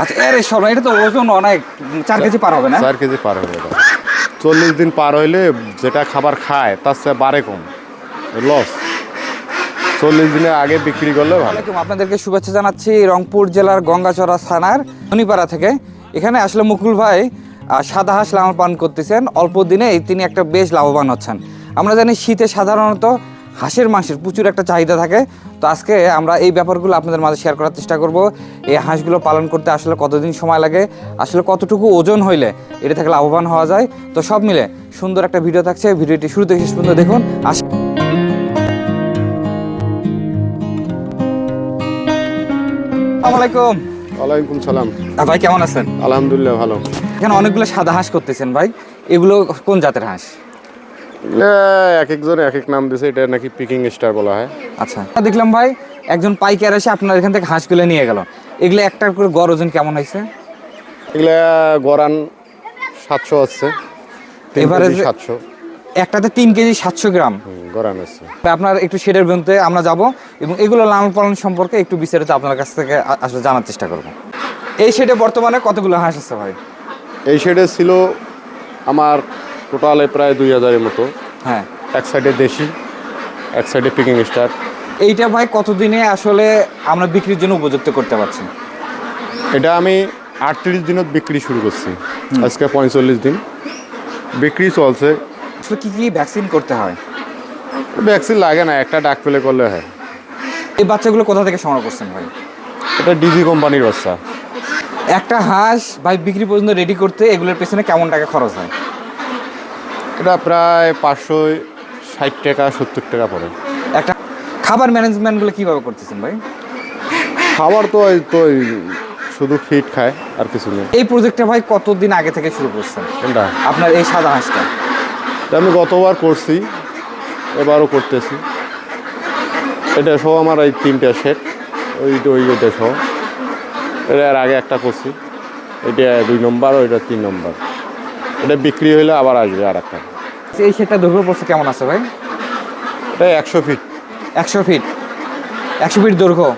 আচ্ছা এর সর এটা তো ওজন অনেক চার কেজি পার হবে না? চার কেজি পার হয়ে যাবে চল্লিশ দিন পার হইলে যেটা খাবার খায় তার চেয়ে বারে কম। লস চল্লিশ দিনের আগে বিক্রি করলে ভালো। আপনাদেরকে শুভেচ্ছা জানাচ্ছি রংপুর জেলার গঙ্গাচড়া থানার শনিপাড়া থেকে। এখানে আসলে মুকুল ভাই সাদা হাঁস লালন পালন করতেছেন। অল্প দিনে তিনি একটা বেশ লাভবান হচ্ছেন। আমরা জানি শীতে সাধারণত হাঁসের মাংসের প্রচুর একটা চাহিদা থাকে। তো আজকে আমরা এই ব্যাপারগুলো আপনাদের মাঝে শেয়ার করার চেষ্টা করব। এই হাঁসগুলো পালন করতে আসলে কতদিন সময় লাগে? আসলে কতটুকু ওজন হইলে এটা থেকে লাভবান হওয়া যায়? তো সব মিলে সুন্দর একটা ভিডিও থাকছে। ভিডিওটি শুরু থেকে শেষ পর্যন্ত দেখুন। আস আসসালামু আলাইকুম। ওয়ালাইকুম সালাম। ভাই কেমন আছেন? আলহামদুলিল্লাহ ভালো। এখানে অনেকগুলো সাদা হাঁস করতেছেন ভাই। এগুলো কোন জাতের হাঁস? এক একজন এক এক নাম দিছে এটা নাকি পিকিং স্টার বলা হয়। আচ্ছা। দেখলাম ভাই একজন পাইকার এসে আপনার এখান থেকে হাঁসগুলো নিয়ে গেল। এগুলো একটার করে গড় ওজন কেমন হয়েছে? এগুলা গরান সাতশো আছে। এবারে সাতশো। একটাতে তিন কেজি সাতশো গ্রাম। গরান আছে। আপনার একটু শেডের বিরুদ্ধে আমরা যাব এবং এগুলো লালন পালন সম্পর্কে একটু বিস্তারিত আপনার কাছ থেকে আসলে জানার চেষ্টা করব। এই শেডে বর্তমানে কতগুলো হাঁস আছে ভাই? এই শেডে ছিল আমার টোটালে প্রায় দুই হাজারের মতো। হ্যাঁ। এক সাইডে দেশি এক সাইডে পিকিং স্টার এইটা ভাই কতদিনে আসলে আমরা বিক্রির জন্য উপযুক্ত করতে পারছি? এটা আমি আটত্রিশ দিনত বিক্রি শুরু করছি। আজকে পঁয়তাল্লিশ দিন। বিক্রি চলছে। আসলে কী কী ভ্যাকসিন করতে হয়? ভ্যাকসিন লাগে না একটা ডাক পেলে করলে হয়। এই বাচ্চাগুলো কোথা থেকে সংগ্রহ করছেন ভাই? এটা ডিজি কোম্পানির বাচ্চা। একটা হাঁস ভাই বিক্রি পর্যন্ত রেডি করতে এগুলোর পেছনে কেমন টাকা খরচ হয়? এটা প্রায় পাঁচশো ষাট টাকা সত্তর টাকা পড়ে। একটা খাবার ম্যানেজমেন্টগুলো কীভাবে করতেছেন ভাই? খাবার তো ওই তো শুধু ফিট খায় আর কিছু নেই। এই প্রজেক্টটা ভাই কতদিন আগে থেকে শুরু করছেন? কোনটা? আপনার এই সাদা হাঁসটা। এটা আমি গতবার করছি এবারও করতেছি। এটা সহ আমার এই তিনটা সেট ওই ওই এটা সহ। এটা এর আগে একটা করছি। এটা দুই নম্বর ওইটা তিন নম্বর। এটা বিক্রি হইলে আবার আসবে আর একটা। এই সেটটা দৈর্ঘ্য পড়ছে কেমন আছে ভাই? এটা একশো ফিট। একশো ফিট? একশো ফিট দৈর্ঘ্য?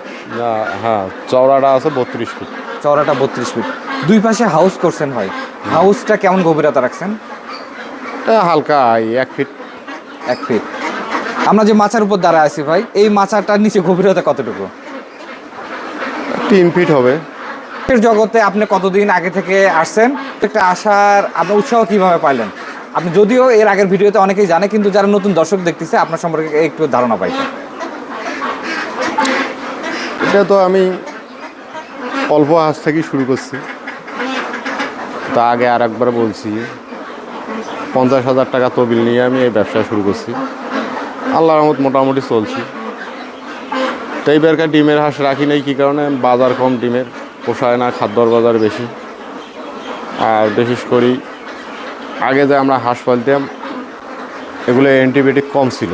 হ্যাঁ চওড়াটা আছে বত্রিশ ফিট। চওড়াটা বত্রিশ ফিট। দুই পাশে হাউস করছেন ভাই। হাউসটা কেমন গভীরতা রাখছেন? এটা হালকা এক ফিট। এক ফিট। আমরা যে মাচার উপর দাঁড়ায় আছি ভাই এই মাচাটার নিচে গভীরতা কতটুকু? তিন ফিট হবে। এর জগতে আপনি কতদিন আগে থেকে আসছেন? একটা আসার আপনার উৎসাহ কীভাবে পাইলেন? আপনি যদিও এর আগের ভিডিওতে অনেকেই জানে, কিন্তু যারা নতুন দর্শক দেখতেছে, আপনার সম্পর্কে একটু ধারণা পাই এটা তো আমি অল্প হাঁস থেকেই শুরু করছি। তা আগে আর একবার বলছি, পঞ্চাশ হাজার টাকা তবিল নিয়ে আমি এই ব্যবসা শুরু করছি। আল্লাহ রহমত মোটামুটি চলছি। তো এই বেরকার ডিমের হাঁস রাখি নাই কী কারণে? বাজার কম ডিমের, পোষায় না, খাদ্যর বাজার বেশি। আর বিশেষ করি, আগে যে আমরা হাঁস পালতাম, এগুলো অ্যান্টিবায়োটিক কম ছিল।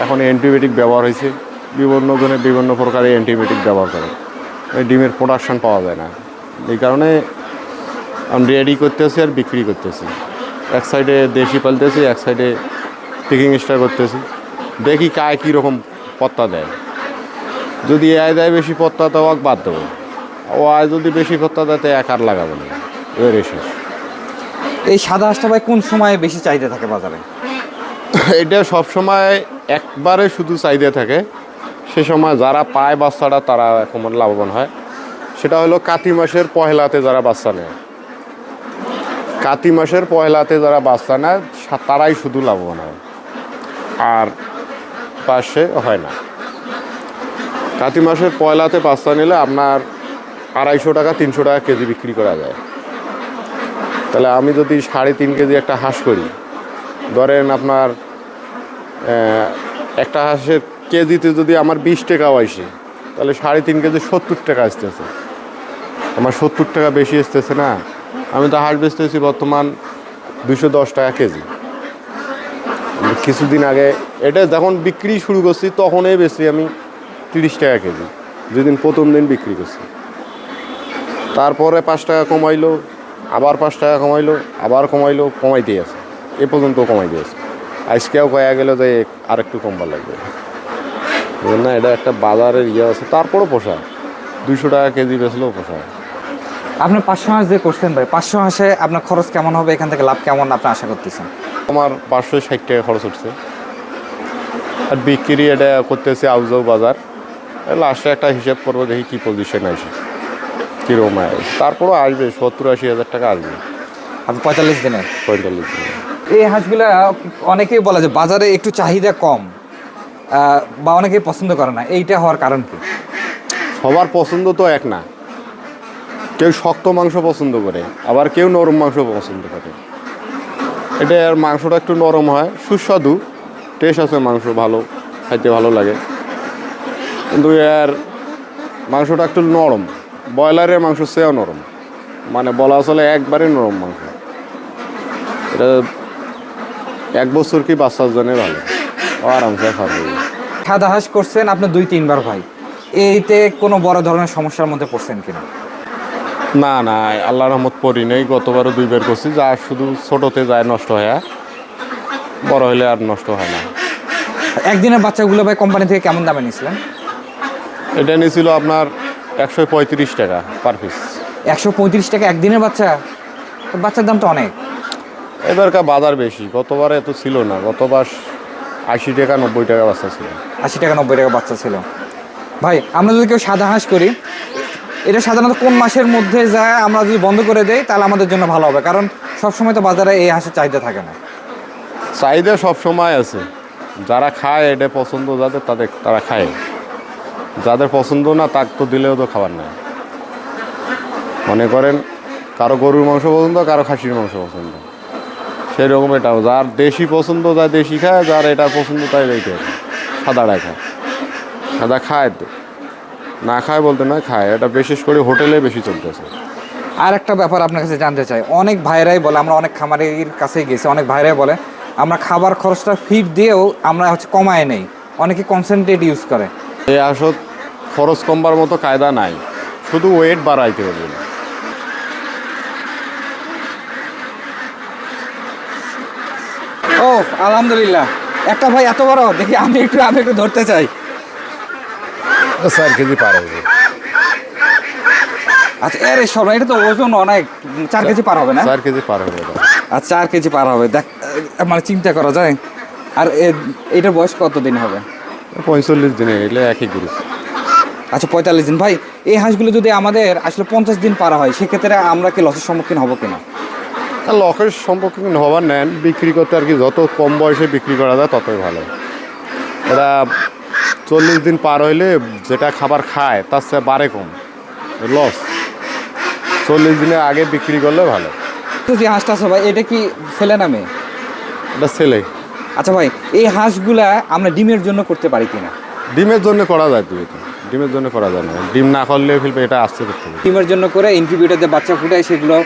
এখন অ্যান্টিবায়োটিক ব্যবহার হয়েছে। বিভিন্ন জনে বিভিন্ন প্রকারের অ্যান্টিবায়োটিক ব্যবহার করে। ডিমের প্রোডাকশান পাওয়া যায় না। এই কারণে আমি রেডি করতেছি আর বিক্রি করতেছি। এক সাইডে দেশি পালতেছি, এক সাইডে পিকিং স্টার করতেছি। দেখি কায় কীরকম পত্তা দেয়। যদি আয় দেয় বেশি পত্তা তো বাদ দেবো। ও আয় যদি বেশি পত্তা দেয়, তো এক আর লাগাবো না। এই সাদা হাঁসটা ভাই কোন সময়ে বেশি চাহিদা থাকে বাজারে? এটা সবসময় একবারে শুধু চাহিদা থাকে। সে সময় যারা পায় বাচ্চাটা তারা এখন লাভবান হয়। সেটা হলো কাতি মাসের পহেলাতে যারা বাচ্চা নেয়। কাতি মাসের পহেলাতে যারা বাচ্চা নেয় তারাই শুধু লাভবান হয়। আর পাশে হয় না। কাতি মাসের পয়লাতে বাচ্চা নিলে আপনার আড়াইশো টাকা তিনশো টাকা কেজি বিক্রি করা যায়। তাহলে আমি যদি সাড়ে তিন কেজি একটা হাঁস করি, ধরেন আপনার একটা হাঁসের কেজিতে যদি আমার বিশ টাকাও আসে, তাহলে সাড়ে তিন কেজি সত্তর টাকা আসতেছে। আমার সত্তর টাকা বেশি আসতেছে না, আমি তো হাঁস বেচতেছি বর্তমান দুশো দশ টাকা কেজি। কিছুদিন আগে, এটা যখন বিক্রি শুরু করছি, তখনই বেশি আমি তিরিশ টাকা কেজি। যেদিন প্রথম দিন বিক্রি করছি। তারপরে পাঁচ টাকা কমাইলো আবার পাঁচ টাকা কমাইলো আবার কমাইলো কমাইতেই আছে। এ পর্যন্ত কমাই দিয়েছে আজকেও কয়া গেল যে আর একটু কমবার লাগবে। না এটা একটা বাজারের ইয়ে আছে তারপরও পোষা। দুশো টাকা কেজি বেচলেও পোষা। আপনি পাঁচশো হাঁস যে করছেন ভাই পাঁচশো হাঁসে আপনার খরচ কেমন হবে এখান থেকে লাভ কেমন আপনি আশা করতেছেন? আমার পাঁচশো ষাট টাকা খরচ উঠছে। আর বিক্রি এটা করতেছে আউজাউ বাজার। লাস্টে একটা হিসাব করব দেখি কী পজিশন আসে। কীরকম আসে তারপরও আসবে সত্তর আশি হাজার টাকা আসবে। আপনি পঁয়তাল্লিশ দিনের। পঁয়তাল্লিশ দিনে এই হাঁসগুলা অনেকেই বলা যে বাজারে একটু চাহিদা কম বা অনেকেই পছন্দ করে না। এইটা হওয়ার কারণ কি? সবার পছন্দ তো এক না। কেউ শক্ত মাংস পছন্দ করে আবার কেউ নরম মাংস পছন্দ করে। এটা আর মাংসটা একটু নরম হয় সুস্বাদু। টেস্ট আছে মাংস ভালো খাইতে ভালো লাগে। কিন্তু এর মাংসটা একটু নরম। ব্রয়লারের মাংস সেও নরম। মানে বলা চলে একবারে নরম মাংস। এটা এক বছর কি বাচ্চার জন্য ভালো। আরামসে খাবে। সাদা হাঁস করছেন আপনি দুই তিনবার ভাই। এইতে কোনো বড় ধরনের সমস্যার মধ্যে পড়ছেন কিনা? না না আল্লাহ রহমত পড়ি নেই। গতবারও দুইবার করছি। যা শুধু ছোটোতে যায় নষ্ট হয়? বড় হলে আর নষ্ট হয় না। একদিনের বাচ্চাগুলো ভাই কোম্পানি থেকে কেমন দামে নিয়েছিলেন? এটা নিয়েছিল আপনার একশো পঁয়ত্রিশ টাকা পার পিস একশো পঁয়ত্রিশ টাকা একদিনের বাচ্চা? তো বাচ্চার দাম তো অনেক। এবারকার বাজার বেশি গতবার এত ছিল না গতবার আশি টাকা নব্বই টাকা বাচ্চা ছিল। আশি টাকা নব্বই টাকা বাচ্চা ছিল। ভাই আমরা যদি কেউ সাদা হাঁস করি এটা সাধারণত কোন মাসের মধ্যে যায় আমরা যদি বন্ধ করে দেই তাহলে আমাদের জন্য ভালো হবে কারণ সবসময় তো বাজারে এই হাঁসের চাহিদা থাকে না। চাহিদা সব সময় আছে। যারা খায় এটা পছন্দ যাদের তাদের তারা খায়। যাদের পছন্দ না তাক তো দিলেও তো খাবার নাই। মনে করেন কারও গরুর মাংস পছন্দ কারও খাসির মাংস পছন্দ। সেই রকম এটাও যার দেশি পছন্দ যার দেশি খায় যার এটা পছন্দ তাই এইটা সাদাটাই খায়। সাদা খায় তো। না খায় বলতে না খায়। এটা বিশেষ করে হোটেলে বেশি চলতেছে। আর একটা ব্যাপার আপনার কাছে জানতে চাই। অনেক ভাইরাই বলে আমরা অনেক খামারের কাছেই গেছি অনেক ভাইরাই বলে আমরা খাবার খরচটা ফিট দিয়েও আমরা হচ্ছে কমায় নেই। অনেকে কনসেন্ট্রেট ইউজ করে। এই আসত খরচ কমবার মতো কায়দা নাই। শুধু ওয়েট বাড়াইতে হবে। ও আলহামদুলিল্লাহ। একটা ভাই এত বড় দেখি আমি একটু আমি একটু ধরতে চাই। চার কেজি পার হবে। আচ্ছা এর সব এটা তো ওজন অনেক। চার কেজি পার হবে না? চার কেজি পার হবে আর চার কেজি পার হবে। দেখ মানে চিন্তা করা যায়। আর এটার বয়স কতদিন হবে? পঁয়তাল্লিশ দিনে এলে একই গ্রুপ আচ্ছা পঁয়তাল্লিশ দিন। ভাই এই হাঁসগুলো যদি আমাদের আসলে পঞ্চাশ দিন পারা হয় সেক্ষেত্রে আমরা কি লসের সম্মুখীন হব কিনা? লকের সম্পর্কে হবার নেন। বিক্রি করতে আর কি যত কম বয়সে বিক্রি করা যায় ততই ভালো। এরা চল্লিশ দিন পার হইলে যেটা খাবার খায় তার চেয়ে বারে কম। লস। চল্লিশ দিনের আগে বিক্রি করলে ভালো। তো যে হাঁসটা আছে ভাই এটা কি ছেলে নামে এটা ছেলে। আচ্ছা ভাই এই হাঁসগুলা আমরা ডিমের জন্য করতে পারি কিনা? ডিমের জন্য করা যায় তুমি ডিমের জন্য করা যায় না। ডিম না করলে ফেলবে এটা আসতে করতে হবে ডিমের জন্য করে ইনকিউবেটারে বাচ্চা ফুটায় সেগুলো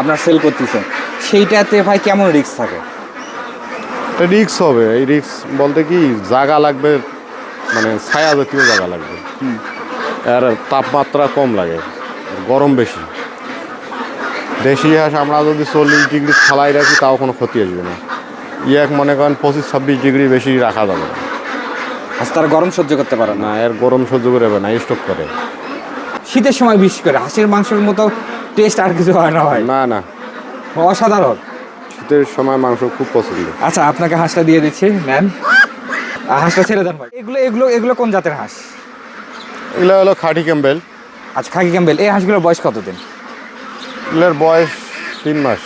আপনার সেল করতেছেন সেইটাতে ভাই কেমন রিস্ক থাকে? রিক্স হবে। এই রিক্স বলতে কি জায়গা লাগবে মানে ছায়া জাতীয় জায়গা লাগবে। আর তাপমাত্রা কম লাগে গরম বেশি। দেশি হাঁস আমরা যদি চল্লিশ ডিগ্রি ফালাই রাখি তাও কোনো ক্ষতি আসবে না। ইয়াক মনে করেন পঁচিশ ছাব্বিশ ডিগ্রি বেশি রাখা যাবে না। হাঁস তারা গরম সহ্য করতে পারে না। এর গরম সহ্য করে না স্টক করে। শীতের সময় বিশেষ করে হাঁসের মাংসের মতো টেস্ট আর কিছু হয় না ভাই। না না। অসাধারণ। শীতের সময় মাংস খুব পছন্দ। আচ্ছা আপনাকে হাঁসটা দিয়ে দিচ্ছি ম্যাম। হাঁসটা ছেড়ে দেন ভাই। এগুলো এগুলো এগুলো কোন জাতের হাঁস? এগুলো হলো খাঁটি ক্যাম্বেল। আচ্ছা খাকি ক্যাম্বেল। এই হাঁসগুলোর বয়স কতদিন? এগুলোর বয়স তিন মাস।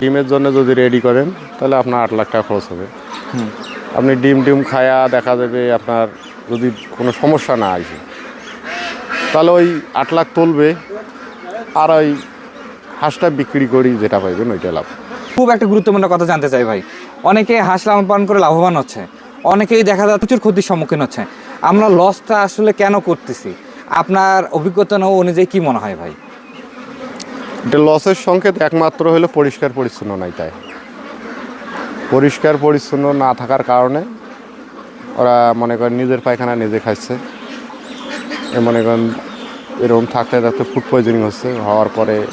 ডিমের জন্য যদি রেডি করেন তাহলে আপনার আট লাখ টাকা খরচ হবে। আপনি ডিম ডিম খায়া দেখা যাবে আপনার যদি কোনো সমস্যা না আসে। তাহলে ওই আট লাখ তুলবে আর ওই হাঁসটা বিক্রি করি যেটা পাইবেন ওইটা লাভ। খুব একটা গুরুত্বপূর্ণ কথা জানতে চাই ভাই। অনেকে হাঁস লালন পালন করে লাভবান হচ্ছে। অনেকেই দেখা যায় প্রচুর ক্ষতির সম্মুখীন হচ্ছে। আমরা লসটা আসলে কেন করতেছি? আপনার অভিজ্ঞতা অনুযায়ী কি মনে হয় ভাই? এটা লসের সংকেত একমাত্র হলো পরিষ্কার পরিচ্ছন্ন নাই তাই। পরিষ্কার, পরিচ্ছন্ন না থাকার কারণে ওরা মনে করেন নিজের পায়খানা নিজে খাচ্ছে মনে করেন এরকম থাকতে থাকতে ফুড পয়জনিং হচ্ছে, হওয়ার পরে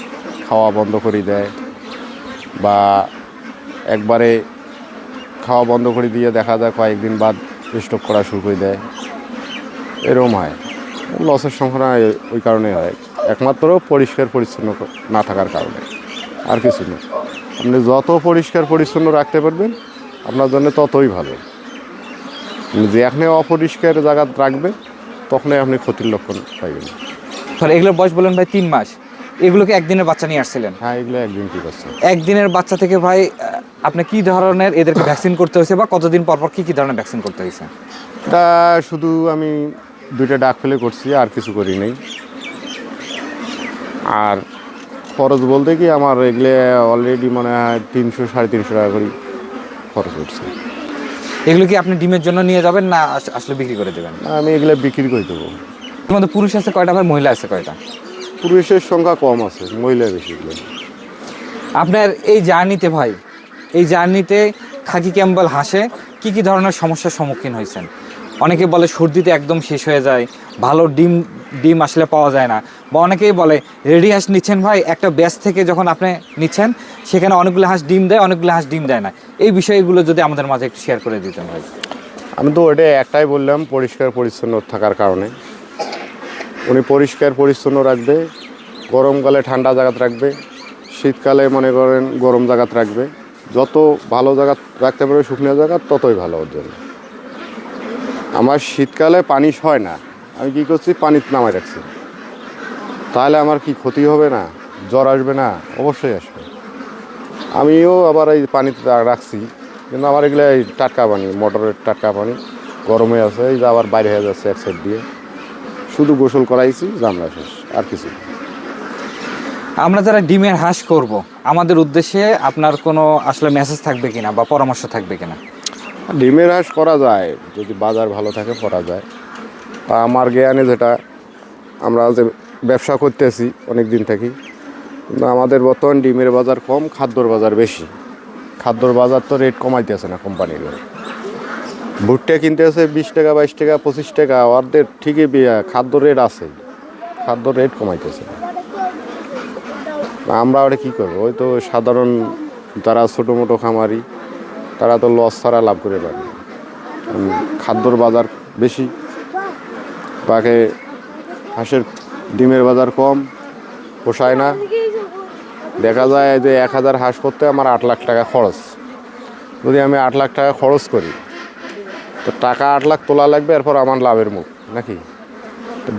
খাওয়া বন্ধ করে দেয় বা একবারে খাওয়া বন্ধ করে দিয়ে দেখা যায় কয়েকদিন বাদ স্টক করা শুরু করে দেয়। এরকম হয়। লসের সংখ্যা ওই কারণে হয়। একমাত্র পরিষ্কার, পরিচ্ছন্ন না থাকার কারণে। আর কিছু না। আপনি যত পরিষ্কার পরিচ্ছন্ন রাখতে পারবেন আপনার জন্য ততই ভালো। যেখানে অপরিষ্কার জায়গা রাখবেন তখনই আপনি ক্ষতির লক্ষণ পাইবেন। তাহলে এগুলোর বয়স বলেন ভাই তিন মাস। এগুলোকে একদিনের বাচ্চা নিয়ে আসছিলেন? হ্যাঁ এগুলো একদিন ঠিক আছে। একদিনের বাচ্চা থেকে ভাই আপনি কি ধরনের এদেরকে ভ্যাকসিন করতে হয়েছে বা কতদিন পর পর কি কি ধরনের ভ্যাকসিন করতে হয়েছে? তা শুধু আমি দুইটা ডাক ফেলে করছি আর কিছু করি নাই। আর খরচ বলতে কি আমার এগুলো অলরেডি মানে তিনশো সাড়ে তিনশো টাকা করে খরচ করছে এগুলো কি আপনি ডিমের জন্য নিয়ে যাবেন না আস- আসলে বিক্রি করে দেবেন? আমি এগুলো বিক্রি করে দেবো। তোমাদের পুরুষ আছে কয়টা ভাই? মহিলা আছে কয়টা? পুরুষের সংখ্যা কম আছে মহিলা বেশি। আপনার এই জার্নিতে ভাই এই জার্নিতে খাকি ক্যাম্বল হাসে কি কি ধরনের সমস্যার সম্মুখীন হয়েছেন? অনেকে বলে সর্দিতে একদম শেষ হয়ে যায়, ভালো ডিম ডিম আসলে পাওয়া যায় না। বা অনেকেই বলে, রেডি হাঁস নিচ্ছেন ভাই, একটা ব্যাস থেকে যখন আপনি নিচ্ছেন, সেখানে অনেকগুলো হাঁস ডিম দেয়, অনেকগুলো হাঁস ডিম দেয় না। এই বিষয়গুলো যদি আমাদের মাঝে একটু শেয়ার করে দিতেন ভাই। আমি তো ওটা একটাই বললাম, পরিষ্কার পরিচ্ছন্ন থাকার কারণে। উনি পরিষ্কার পরিচ্ছন্ন রাখবে, গরমকালে ঠান্ডা জায়গাতে রাখবে, শীতকালে মনে করেন গরম জায়গাতে রাখবে। যত ভালো জায়গা রাখতে পারবে, শুকনো জায়গা ততই ভালো ওর জন্য। আমার শীতকালে পানি হয় না। আমি কি করছি? পানিতে নামাই রাখছি। তাহলে আমার কি ক্ষতি হবে না? জ্বর আসবে না? অবশ্যই আসবে। আমিও আবার এই পানিতে রাখছি। কিন্তু আমার এগুলো এই টাটকা পানি, মোটরের টাটকা পানি গরমে আছে। এই যে আবার বাইরে হয়ে যাচ্ছে এক সাইড দিয়ে। শুধু গোসল করাইছি, জামলা শেষ, আর কিছু আমরা যারা ডিমের হাঁস করব, আমাদের উদ্দেশ্যে আপনার কোনো আসলে মেসেজ থাকবে কিনা বা পরামর্শ থাকবে কিনা? ডিমের হাঁস করা যায়, যদি বাজার ভালো থাকে করা যায়। তা আমার জ্ঞানে যেটা, আমরা যে ব্যবসা করতেছি অনেক দিন থেকে কিন্তু আমাদের বর্তমান ডিমের বাজার কম, খাদ্যর বাজার বেশি। খাদ্যর বাজার তো রেট কমাইতেছে না কোম্পানির ভুট্টা কিনতেছে বিশ টাকা, বাইশ টাকা, পঁচিশ টাকা ওদের ঠিকই খাদ্য রেট আছে। খাদ্য রেট কমাইতেছে। আমরা ওটা কী করব? ওই তো সাধারণ যারা ছোটো মোটো খামারি তারা তো লস ছাড়া লাভ করে পারে। খাদ্যর বাজার বেশি বাকে হাঁসের ডিমের বাজার কম, পোষায় না। দেখা যায় যে এক হাজার হাঁস করতে আমার আট লাখ টাকা খরচ। যদি আমি আট লাখ টাকা খরচ করি, তো টাকা আট লাখ তোলা লাগবে, এরপর আমার লাভের মুখ, নাকি?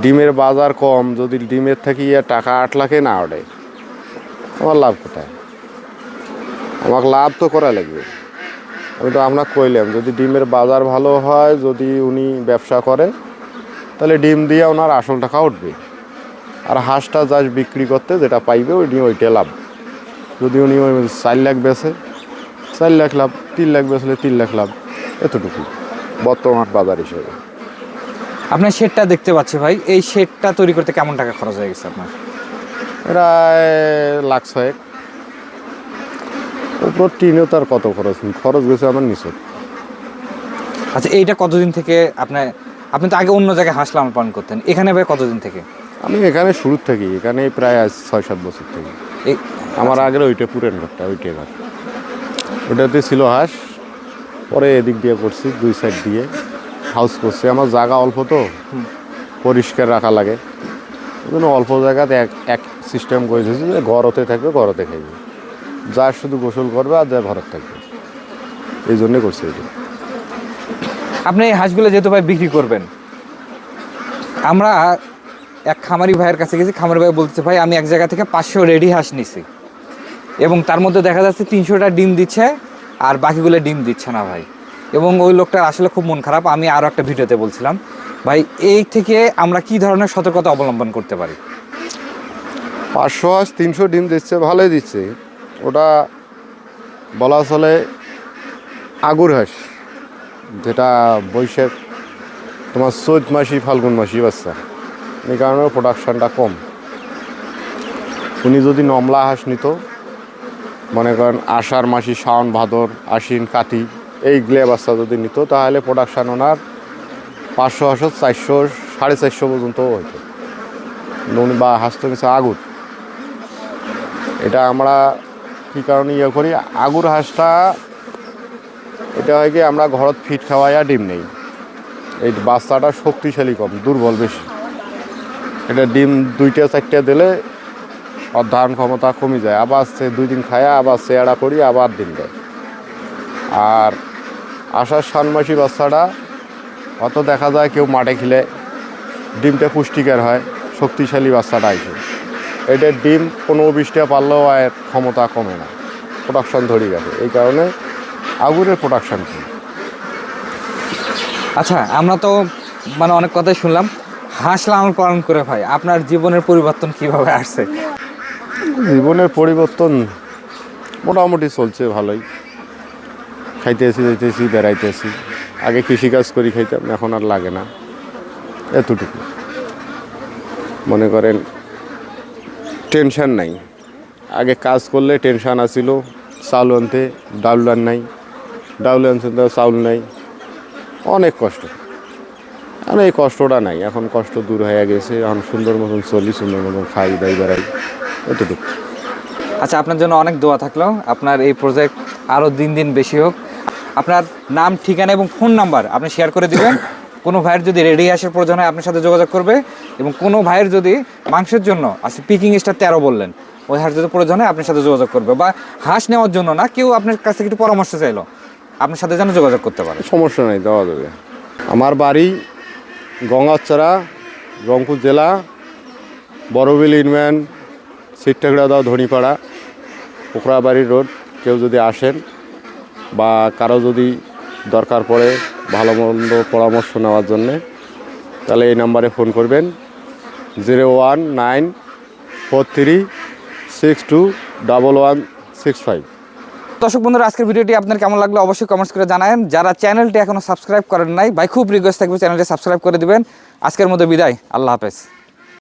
ডিমের বাজার কম, যদি ডিমের থেকে ইয়ে টাকা আট লাখে না ওঠে, আমার লাভ কোথায়? আমাকে লাভ তো করা লাগবে। আমি তো আপনাকে কইলাম যদি ডিমের বাজার ভালো হয় যদি উনি ব্যবসা করে তাহলে ডিম দিয়ে ওনার আসল টাকা উঠবে। আর হাঁসটা যাস বিক্রি করতে যেটা পাইবে ওই ডিম ওইটা লাভ। যদি উনি ওই চার লাখ বেচে চার লাখ লাভ তিন লাখ বেচলে তিন লাখ লাভ এতটুকু বর্তমান বাজার হিসেবে। আপনার শেডটা দেখতে পাচ্ছি ভাই এই শেডটা তৈরি করতে কেমন টাকা খরচ হয়ে গেছে আপনার? প্রায় লাখ ছয়েক। উপর টিনেও তার কত খরচ? খরচ গেছে আমার নিচে। আচ্ছা এইটা কতদিন থেকে আপনার আপনি তো আগে অন্য জায়গায় হাঁস লালন পালন করতেন। এখানে ভাই কতদিন থেকে? আমি এখানে শুরুর থেকে এখানে প্রায় আজ ছয় সাত বছর থেকে। আমার আগের ওইটা পুরেন ঘরটা ওইটাই ঘর। ওটাতে ছিল হাঁস পরে এদিক দিয়ে করছি দুই সাইড দিয়ে। হাউস করছি। আমার জায়গা অল্প তো পরিষ্কার রাখা লাগে। ওই জন্য অল্প জায়গাতে এক এক সিস্টেম করে দিয়েছি যে ঘরতে থাকবে ঘরতে খাইবে। যা শুধু গোসল করবে আর যা ঘরত থাকবে। এই জন্যে করছি এটা আপনি এই হাঁসগুলো যেহেতু ভাই বিক্রি করবেন আমরা এক খামারি ভাইয়ের কাছে গেছি খামারি ভাই বলতেছে ভাই আমি এক জায়গা থেকে পাঁচশো রেডি হাঁস নিছি এবং তার মধ্যে দেখা যাচ্ছে তিনশোটা ডিম দিচ্ছে আর বাকিগুলো ডিম দিচ্ছে না ভাই। এবং ওই লোকটার আসলে খুব মন খারাপ আমি আরও একটা ভিডিওতে বলছিলাম ভাই এই থেকে আমরা কি ধরনের সতর্কতা অবলম্বন করতে পারি? পাঁচশো হাঁস তিনশো ডিম দিচ্ছে ভালোই দিচ্ছে। ওটা বলা চলে আগুর হাঁস, যেটা বৈশাখ তোমার চৈত মাসি, ফাল্গুন মাসি বাচ্চা। এই কারণে প্রোডাকশানটা কম। উনি যদি নমলা হাঁস নিত, মনে করেন আষাঢ় মাসি শ্রাবণ ভাদর, আশ্বিন, কাতি, এই গ্লে বাচ্চা যদি নিত, তাহলে প্রোডাকশান ওনার পাঁচশো হাঁসও চারশো, সাড়ে চারশো পর্যন্ত হইতো। উনি বা হাঁস তো আগুর। এটা আমরা কী কারণে ইয়ে করি? আগুর হাঁসটা, এটা হয় কি আমরা ঘরত ফিট খাওয়াইয়া ডিম নেই। এই বাচ্চাটা শক্তিশালী কম, দুর্বল বেশি। এটা ডিম দুইটা, চারটা দিলে ধারণ ক্ষমতা কমে যায়। আবার সে দুই দিন খায়, আবার এড়া করি, আবার ডিম দেয়। আর আষাঢ় সানমাসি বাচ্চাটা, অত দেখা যায় কেউ মাঠে খেলে ডিমটা পুষ্টিকর হয়, শক্তিশালী বাচ্চাটা আইসে এটার ডিম পনেরো বিশটা পারলেও আর ক্ষমতা কমে না। প্রোডাকশন ধরে গেছে। এই কারণে আগুনের প্রোডাকশন কম। আচ্ছা আমরা তো মানে অনেক কথাই শুনলাম। হাঁস লালন পালন করে ভাই আপনার জীবনের পরিবর্তন কীভাবে আসছে? জীবনের পরিবর্তন মোটামুটি চলছে ভালোই। খাইতেছি যাইতেছি বেড়াইতেছি। আগে কৃষিকাজ করি খাইতাম এখন আর লাগে না। এতটুকু। মনে করেন টেনশন নাই। আগে কাজ করলে টেনশন আসিল চাউল আনতে ডাউল আন নাই, ডাউল আনতে চাউল নাই। অনেক কষ্ট। আর এই কষ্টটা নাই, এখন কষ্ট দূর হয়ে গেছে, এখন সুন্দর মতন চলি, সুন্দর মতন খাই দাই বেড়াই, এতটুকু। আচ্ছা আপনার জন্য অনেক দোয়া থাকল। আপনার এই প্রজেক্ট আরও দিন দিন বেশি হোক। আপনার নাম, ঠিকানা এবং ফোন নাম্বার আপনি শেয়ার করে দিবেন। কোনো ভাইয়ের যদি রেডি আসার প্রয়োজন হয়, আপনার সাথে যোগাযোগ করবে। এবং কোনো ভাইয়ের যদি মাংসের জন্য আচ্ছা পিকিং স্টার তেরো বললেন, ওই হাঁস যদি প্রয়োজন হয়, আপনার সাথে যোগাযোগ করবে। বা হাঁস নেওয়ার জন্য না, কেউ আপনার কাছ একটু পরামর্শ চাইলো, আপনার সাথে যেন যোগাযোগ করতে পারে। সমস্যা নেই, দেওয়া যাবে। আমার বাড়ি গঙ্গাচড়া রংপুর জেলা, বড়বিল ইউনিয়ন, সিটটাগড়া দাও, ধনিপাড়া পোকরাবাড়ি রোড। কেউ যদি আসেন বা কারও যদি দরকার পড়ে ভালো মন্দ পরামর্শ নেওয়ার জন্যে, তাহলে এই নাম্বারে ফোন করবেন। Zero one nine four three six two double one six five দর্শক বন্ধুরা, আজকের ভিডিওটি আপনার কেমন লাগল অবশ্যই কমেন্টস করে জানাবেন যারা চ্যানেলটি এখনও সাবস্ক্রাইব করেন নাই, ভাই খুব রিকোয়েস্ট থাকবে চ্যানেলটি সাবস্ক্রাইব করে দিবেন। আজকের মতো বিদায়, আল্লাহ হাফেজ।